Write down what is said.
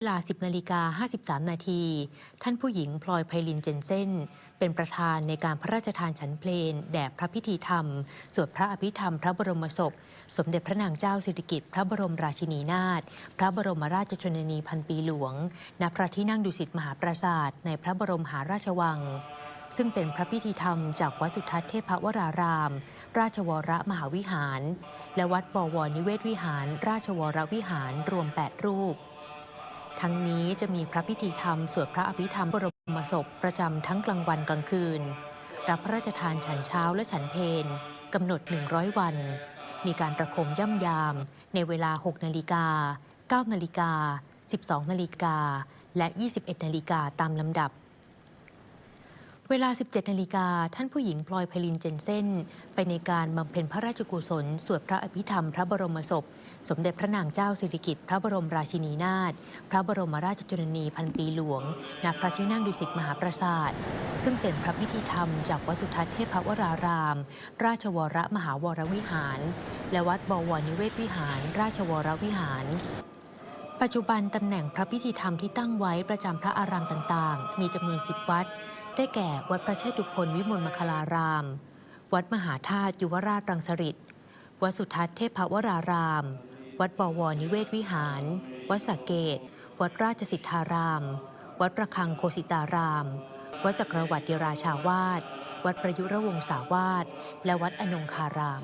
เวลา 10นาฬิกา53 นาที ท่านผู้หญิงพลอยไพลินเจนเซนเป็นประธานในการพระราชทานฉันเพลงแด่พระพิธีธรรม สวดพระอภิธรรมพระบรมศพ สมเด็จพระนางเจ้าสิริกิติ์พระบรมราชินีนาถพระบรมราชชนนีพันปีหลวง ณ พระที่นั่งดุสิตมหาปราสาทในพระบรมมหาราชวัง ซึ่งเป็นพระพิธีธรรมจากวัดสุทัศน์เทพวราราม ราชวรมหาวิหาร และวัดบวรนิเวศวิหาร ราชวรวิหารรวม 8 รูป ทั้งนี้จะมีพระพิธีธรรมสวดพระอภิธรรมบรมศพประจำทั้งกลางวันกลางคืน รับพระราชทานฉันเช้าและฉันเพนกำหนด 100 วัน มีการประโคมย่ำยาม ในเวลา 6 นาฬิกา 9 นาฬิกา 12 นาฬิกา และ 21 นาฬิกาตามลำดับ เวลา 17 นาฬิกา ท่านผู้หญิงพลอยไพลินเจนเซนไปในการบำเพ็ญพระราชกุศล สวดพระอภิธรรมพระบรมศพ สมเด็จพระนางเจ้าสิริกิติ์พระบรมราชินีนาถ พระบรมราชชนนีพันปีหลวง ณ พระที่นั่งดุสิตมหาปราสาท ซึ่งเป็นพระพิธีธรรมจากวัดสุทัศน์เทพวราราม ราชวรมหาวรวิหาร และวัดบวรนิเวศวิหาร ราชวรวิหารปัจจุบันตำแหน่งพระพิธีธรรมที่ตั้งไว้ประจำพระอารามต่างๆ มีจำนวน 10 วัด ได้แก่วัดพระเชตุพนวิมลมัคลาราม วัดมหาธาตุยุวราชรังสฤษวัดสุทัศน์เทพวราราม วัดบวรนิเวศวิหาร วัดสะเกต วัดราชสิทธาราม วัดประคังโคสิตาราม วัดจักรวรรดิราชาวาสวัดประยุรวงศาวาสและวัดอนงคาราม